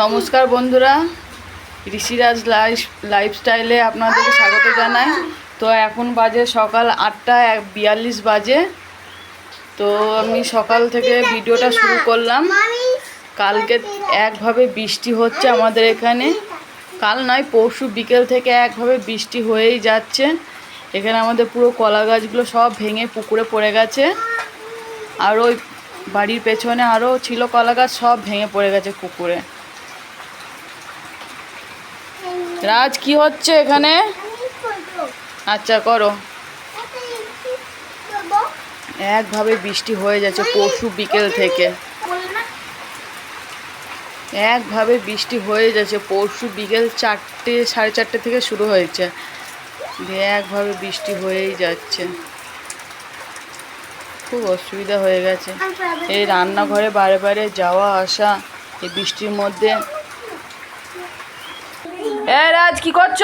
নমস্কার বন্ধুরা, ঋষিরাজ লাইফ, লাইফস্টাইলে আপনাদেরকে স্বাগত জানাই। তো এখন বাজে সকাল আটটা বিয়াল্লিশ বাজে। তো আমি সকাল থেকে ভিডিওটা শুরু করলাম। কালকে একভাবে বৃষ্টি হচ্ছে আমাদের এখানে। কাল নয়, পরশু বিকেল থেকে একভাবে বৃষ্টি হয়েই যাচ্ছে। এখানে আমাদের পুরো কলা গাছগুলো সব ভেঙে পুকুরে পড়ে গেছে। আর ওই বাড়ির পেছনে আরও ছিল কলা গাছ, সব ভেঙে পড়ে গেছে পুকুরে। রাজ, কি হচ্ছে এখানে? আচ্ছা করো। একভাবে বৃষ্টি হয়ে যাচ্ছে পরশু বিকেল থেকে। একভাবে বৃষ্টি হয়ে যাচ্ছে পরশু বিকেল চারটে, সাড়ে চারটে থেকে শুরু হয়েছে। একভাবে বৃষ্টি হয়েই যাচ্ছে। খুব অসুবিধা হয়ে গেছে। এই রান্নাঘরে বারে বারে যাওয়া, আসা, এই বৃষ্টির মধ্যে এ রাজ কি করছ?